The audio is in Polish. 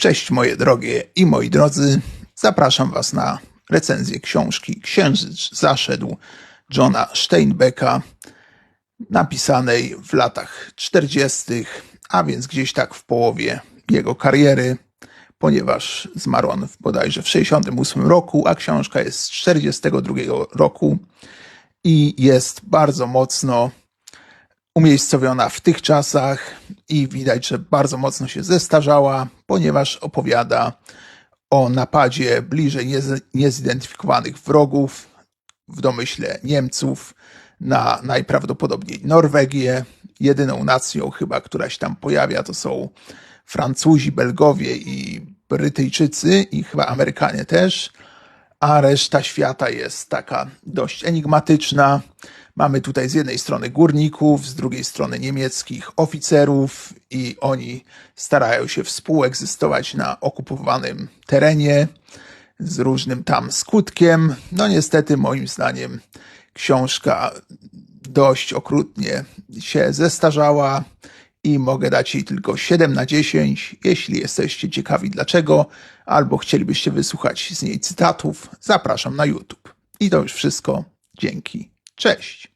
Cześć moje drogie i moi drodzy. Zapraszam Was na recenzję książki Księżyc zaszedł Johna Steinbecka, napisanej w latach 40., a więc gdzieś tak w połowie jego kariery, ponieważ zmarł on w bodajże w 68 roku, a książka jest z 42 roku i jest bardzo mocno umiejscowiona w tych czasach i widać, że bardzo mocno się zestarzała, ponieważ opowiada o napadzie bliżej niez- niezidentyfikowanych wrogów, w domyśle Niemców, na najprawdopodobniej Norwegię. Jedyną nacją chyba, która się tam pojawia, to są Francuzi, Belgowie i Brytyjczycy i chyba Amerykanie też a reszta świata jest taka dość enigmatyczna. Mamy tutaj z jednej strony górników, z drugiej strony niemieckich oficerów i oni starają się współegzystować na okupowanym terenie z różnym tam skutkiem. No niestety moim zdaniem książka dość okrutnie się zestarzała i mogę dać jej tylko 7 na 10. Jeśli jesteście ciekawi dlaczego, albo chcielibyście wysłuchać z niej cytatów, zapraszam na YouTube. I to już wszystko. Dzięki. Cześć.